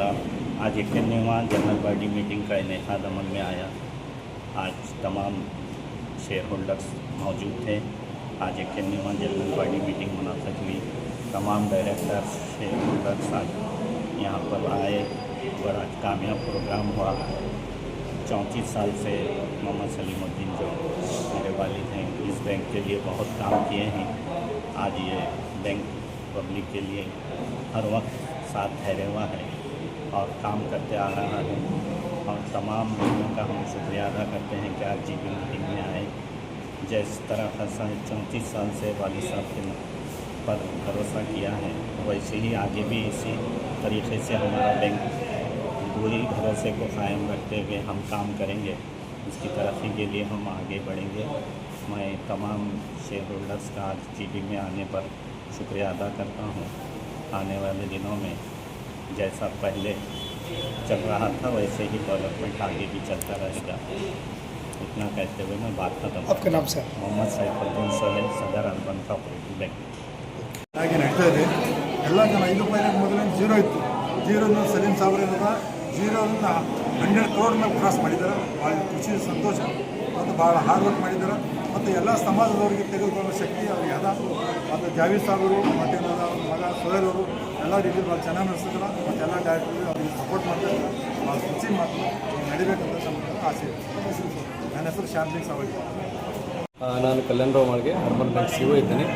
इरादा आज इक्यानवेवा general body meeting का इनका अमल में आया। आज तमाम शेयर होल्डर्स मौजूद थे। आज इक्यानवेवा जनरल बॉडी मीटिंग मुनाफिक हुई। तमाम डायरेक्टर्स शेयर होल्डर्स आज यहाँ पर आए और आज कामयाब प्रोग्राम हुआ। चौंतीस साल से मोहम्मद सलीमुद्दीन जो मेरे वालिद हैं, इस बैंक के लिए बहुत काम किए हैं। आज ये बैंक पब्लिक के लिए हर वक्त साथ ठहरे हुआ है। और काम करते आ रहा है और तमाम लोगों का हम शुक्रिया अदा करते हैं कि आज जी बी मीटिंग में आए। जिस तरह का चौंतीस साल से वाली साहब के पर भरोसा किया है, वैसे ही आगे भी इसी तरीके से हमारा बैंक पूरी भरोसे को कायम रखते हुए हम काम करेंगे। उसकी तरक्की के लिए हम आगे बढ़ेंगे। मैं तमाम शेयर होल्डर्स का आज जी में आने पर शुक्रिया अदा करता हूँ। आने वाले दिनों में जैसा पहले चल रहा था वैसे ही डेवलपमेंट आगे भी चलता रहेगा इतना कहते हुए मैं बात खत्म आपका नाम सर मोहम्मद सैफुद्दीन सोहेल सदर अर्बन कोऑपरेटिव बैंक ಹಾಗೆ ನಡೀತಾ ಇದೆ ಎಲ್ಲ ಜನ ಐದು ರೂಪಾಯಿ ಮೊದಲೇ ಜೀರೋ ಇತ್ತು ಜೀರೋನ ಸಲೀಂ ಸಾಬ್ರಿಂದ ಜೀರೋದಿಂದ ಹಂಡ್ರೆಡ್ ಕ್ರೋಡ್ ಮೇಲೆ ಕ್ರಾಸ್ ಮಾಡಿದ್ದಾರೆ ಭಾಳ ಖುಷಿ, ಸಂತೋಷ, ಮತ್ತು ಭಾಳ ಹಾರ್ಡ್ ವರ್ಕ್ ಮಾಡಿದ್ದಾರೆ ಮತ್ತು ಎಲ್ಲ ಸಮಾಜದವರಿಗೆ ತೆಗೆದುಕೊಳ್ಳೋ ಶಕ್ತಿ ಅವ್ರಿಗೆ ಅದ. ಮತ್ತು ಜಾವೀದ್ ಸಾಬರು ಮತ್ತು ಮಗ ಸೋಹೇಲ್ ಅವರು, ಎಲ್ಲ ರೀತಿ ಭಾಳ ಚೆನ್ನಾಗಿ ನಡೆಸಿದ್ರು. ಮತ್ತು ಎಲ್ಲ ಡೈರೆಕ್ಟರ್ ಅವ್ರಿಗೆ ಸಪೋರ್ಟ್ ಮಾಡ್ತಾರೆ. ಭಾಳ ಖುಷಿ ಮಾತು ನಡಿಬೇಕಂತ ಆಸೆ. ನನ್ನ ಹೆಸರು ಶಾಂತಿ ಸಾವಳಿ ನಾನು ಕಲ್ಯಾಣ ರಾವ್ ಮಾಳ್ಗೆ ಅರ್ಬನ್ ಬ್ಯಾಂಕ್ ಸಿ ಇದ್ದೇನೆ.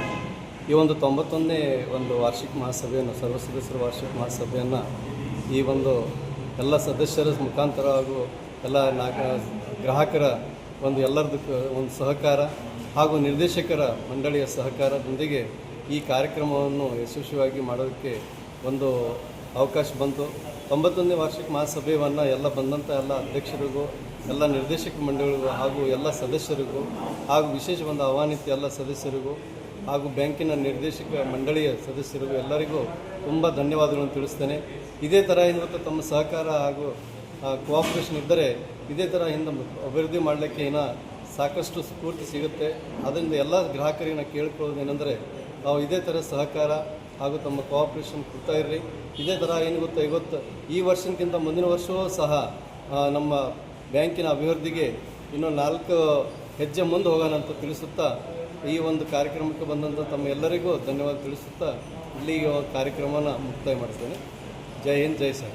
ಈ ಒಂದು ತೊಂಬತ್ತೊಂದನೇ ಒಂದು ವಾರ್ಷಿಕ ಮಹಾಸಭೆಯನ್ನು ಸರ್ವ ಸದಸ್ಯರ ವಾರ್ಷಿಕ ಮಹಾಸಭೆಯನ್ನು ಈ ಒಂದು ಎಲ್ಲ ಸದಸ್ಯರ ಮುಖಾಂತರ ಹಾಗೂ ಎಲ್ಲ ನಾಗ ಗ್ರಾಹಕರ ಒಂದು ಎಲ್ಲರದ್ದು ಒಂದು ಸಹಕಾರ ಹಾಗೂ ನಿರ್ದೇಶಕರ ಮಂಡಳಿಯ ಸಹಕಾರದೊಂದಿಗೆ ಈ ಕಾರ್ಯಕ್ರಮವನ್ನು ಯಶಸ್ವಿಯಾಗಿ ಮಾಡೋದಕ್ಕೆ ಒಂದು ಅವಕಾಶ ಬಂತು. ತೊಂಬತ್ತೊಂದನೇ ವಾರ್ಷಿಕ ಮಹಾಸಭೆಯನ್ನು ಎಲ್ಲ ಬಂದಂಥ ಎಲ್ಲ ಅಧ್ಯಕ್ಷರಿಗೂ, ಎಲ್ಲ ನಿರ್ದೇಶಕ ಮಂಡಳಿಗೂ ಹಾಗೂ ಎಲ್ಲ ಸದಸ್ಯರಿಗೂ ಹಾಗೂ ವಿಶೇಷ ಒಂದು ಆಹ್ವಾನಿತ ಎಲ್ಲ ಸದಸ್ಯರಿಗೂ ಹಾಗೂ ಬ್ಯಾಂಕಿನ ನಿರ್ದೇಶಕ ಮಂಡಳಿಯ ಸದಸ್ಯರು ಎಲ್ಲರಿಗೂ ತುಂಬ ಧನ್ಯವಾದಗಳನ್ನು ತಿಳಿಸ್ತೇನೆ. ಇದೇ ಥರ ಇವತ್ತು ತಮ್ಮ ಸಹಕಾರ ಹಾಗೂ ಕೋಆಪ್ರೇಷನ್ ಇದ್ದರೆ ಇದೇ ಥರ ಹಿಂದೆ ಅಭಿವೃದ್ಧಿ ಮಾಡಲಿಕ್ಕೆ ಇನ್ನು ಸಾಕಷ್ಟು ಸ್ಫೂರ್ತಿ ಸಿಗುತ್ತೆ. ಅದರಿಂದ ಎಲ್ಲ ಗ್ರಾಹಕರಿಗೆ ನಾನು ಕೇಳ್ಕೊಳ್ಳೋದು ಏನಂದರೆ, ನಾವು ಇದೇ ಥರ ಸಹಕಾರ ಹಾಗೂ ತಮ್ಮ ಕೋಆಪ್ರೇಷನ್ ಕೊಡ್ತಾ ಇರ್ರಿ. ಇದೇ ಥರ ಏನು ಗೊತ್ತಾ, ಇವತ್ತು ಈ ವರ್ಷಕ್ಕಿಂತ ಮುಂದಿನ ವರ್ಷವೂ ಸಹ ನಮ್ಮ ಬ್ಯಾಂಕಿನ ಅಭಿವೃದ್ಧಿಗೆ ಇನ್ನೂ ನಾಲ್ಕು ಹೆಜ್ಜೆ ಮುಂದೆ ಹೋಗೋಣ ಅಂತ ತಿಳಿಸುತ್ತಾ ಈ ಒಂದು ಕಾರ್ಯಕ್ರಮಕ್ಕೆ ಬಂದಂಥ ತಮ್ಮ ಎಲ್ಲರಿಗೂ ಧನ್ಯವಾದ ತಿಳಿಸುತ್ತಾ ಇಲ್ಲಿ ಕಾರ್ಯಕ್ರಮನ ಮುಕ್ತಾಯ ಮಾಡ್ತೇನೆ. ಜೈ ಹಿಂದ್, ಜೈ ಸರ್